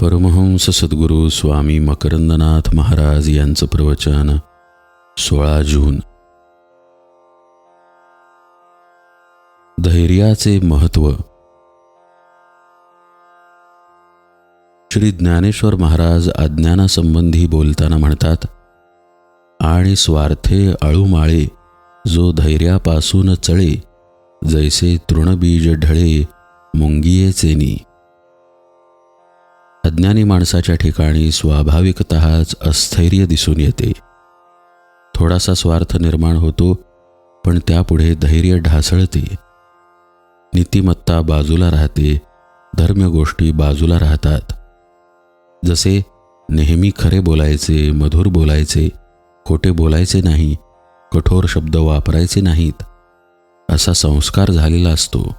परमहंस सद्गुरू स्वामी मकरंदनाथ महाराज यांचं प्रवचन सोळा जून. धैर्याचे महत्त्व. श्री ज्ञानेश्वर महाराज अज्ञानासंबंधी बोलताना म्हणतात आणि स्वार्थे अळूमाळे जो धैर्यापासून चळे जैसे तृणबीज ढळे मुंगिये चेनी अज्ञानी माणसाच्या ठिकाणी स्वाभाविकतःच अस्थैर्य दिसून येते. थोडासा स्वार्थ निर्माण होतो पण त्यापुढे धैर्य ढासळते. नीतिमत्ता बाजूला राहते धर्म गोष्टी बाजूला राहतात. जसे नेहमी खरे बोलायचे मधुर बोलायचे खोटे बोलायचे नाही कठोर शब्द वापरायचे नाहीत असा संस्कार झालेला असतो.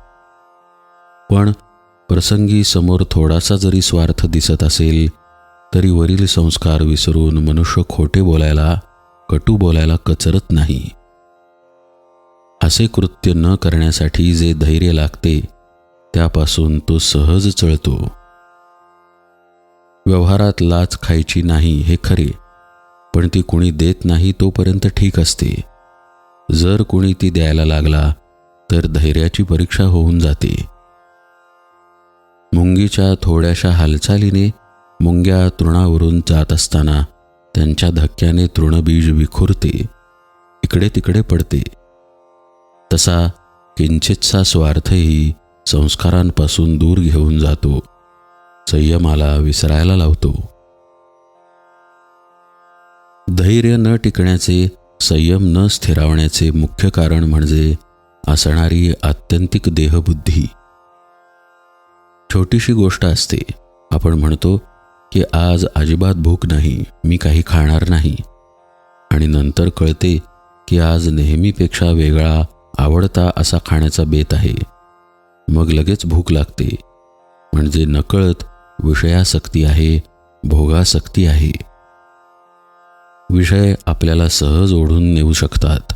पण प्रसंगी समोर थोडासा जरी स्वार्थ दिसत असेल तरी वरील संस्कार विसरून मनुष्य खोटे बोलायला कटू बोलायला कचरत नाही. असे कृत्य न करण्यासाठी जे धैर्य लागते त्यापासून तो सहज चळतो. व्यवहारात लाच खायची नाही हे खरे पण ती कुणी देत नाही तोपर्यंत ठीक असते. जर कुणी ती द्यायला लागला तर धैर्याची परीक्षा होऊन जाते. मुंगीच्या थोड्याशा हालचालीने मुंग्या तृणावरून जात असताना त्यांच्या धक्क्याने तृणबीज विखुरते इकडे तिकडे पडते. तसा किंचितसा स्वार्थही संस्कारांपासून दूर घेऊन जातो संयमाला विसरायला लावतो. धैर्य न टिकण्याचे संयम न स्थिरावण्याचे मुख्य कारण म्हणजे असणारी आत्यंतिक देहबुद्धी. छोटीशी गोष्ट असते. आपण म्हणतो की आज अजिबात भूक नाही मी काही खाणार नाही. आणि नंतर कळते की आज नेहमीपेक्षा वेगळा आवडता असा खाण्याचा बेत आहे. मग लगेच भूक लागते. म्हणजे नकळत विषयासक्ती आहे भोगासक्ती आहे. विषय आपल्याला सहज ओढून नेऊ शकतात.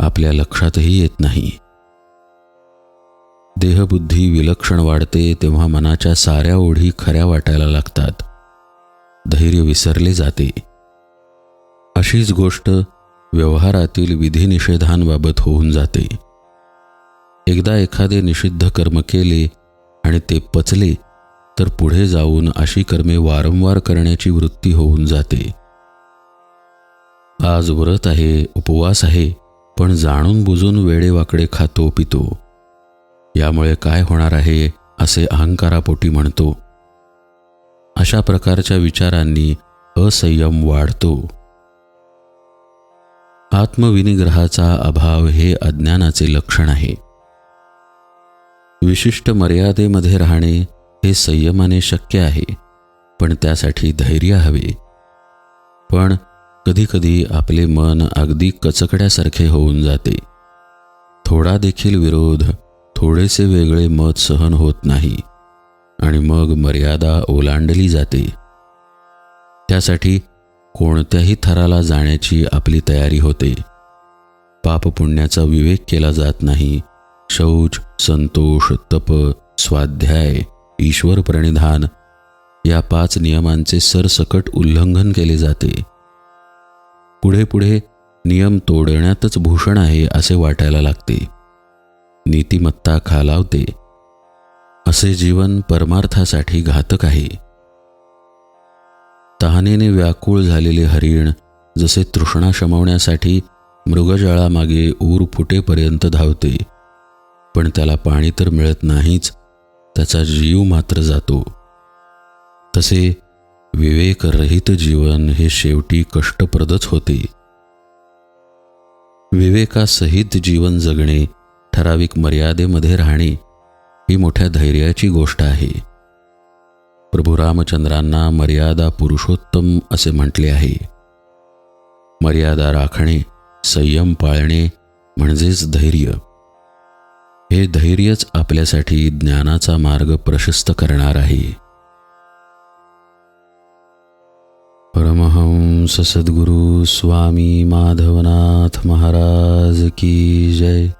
आपल्या लक्षातही येत नाही. देहबुद्धी विलक्षण वाढते तेव्हा मनाच्या साऱ्या ओढी खऱ्या वाटायला लागतात. धैर्य विसरले जाते. अशीच गोष्ट व्यवहारातील विधिनिषेधांबाबत होऊन जाते. एकदा एखादे निषिद्ध कर्म केले आणि ते पचले तर पुढे जाऊन अशी कर्मे वारंवार करण्याची वृत्ती होऊन जाते. आज व्रत आहे उपवास आहे पण जाणून बुजून वेडेवाकडे खातो पितो. यामुळे काय होणार आहे असे अहंकारापोटी म्हणतो. अशा प्रकारच्या विचारांनी असंयम वाढतो. आत्मविनिग्रहाचा अभाव हे अज्ञानाचे लक्षण आहे. विशिष्ट मर्यादेमध्ये राहणे हे संयमाने शक्य आहे पण त्यासाठी धैर्य हवे. पण कधीकधी आपले मन अगदी कचकड्यासारखे होऊन जाते. थोडा देखील विरोध थोडेसे वेगळे मत सहन होत नाही आणि मग मर्यादा ओलांडली जाते. त्यासाठी कोणत्याही थराला जाण्याची आपली तयारी होते. पापपुण्याचा विवेक केला जात नाही. शौच संतोष तप स्वाध्याय ईश्वर प्रणिधान या पाच नियमांचे सरसकट उल्लंघन केले जाते. पुढे पुढे नियम तोडण्यातच भूषण आहे असे वाटायला लागते. नीतिमत्ता खालावते. असे जीवन परमार्थासाठी घातक आहे. तहानेने व्याकुळ झालेले हरिण जसे तृष्णा शमवण्यासाठी मृगजळामागे ऊर फुटेपर्यंत धावते. पण त्याला पाणी तर मिळत नाहीच त्याचा जीव मात्र जातो. तसे विवेकरहित जीवन हे शेवटी कष्टप्रदच होते. विवेकासहित जीवन जगणे ठराविक मर्यादेमध्ये राहणे ही मोठ्या धैर्याची गोष्ट आहे. प्रभू रामचंद्रांना मर्यादा पुरुषोत्तम असे म्हटले आहे. मर्यादा राखणे संयम पाळणे म्हणजेच धैर्य. हे धैर्यच आपल्यासाठी ज्ञानाचा मार्ग प्रशस्त करणार आहे. परमहंस सद्गुरु स्वामी माधवनाथ महाराज की जय.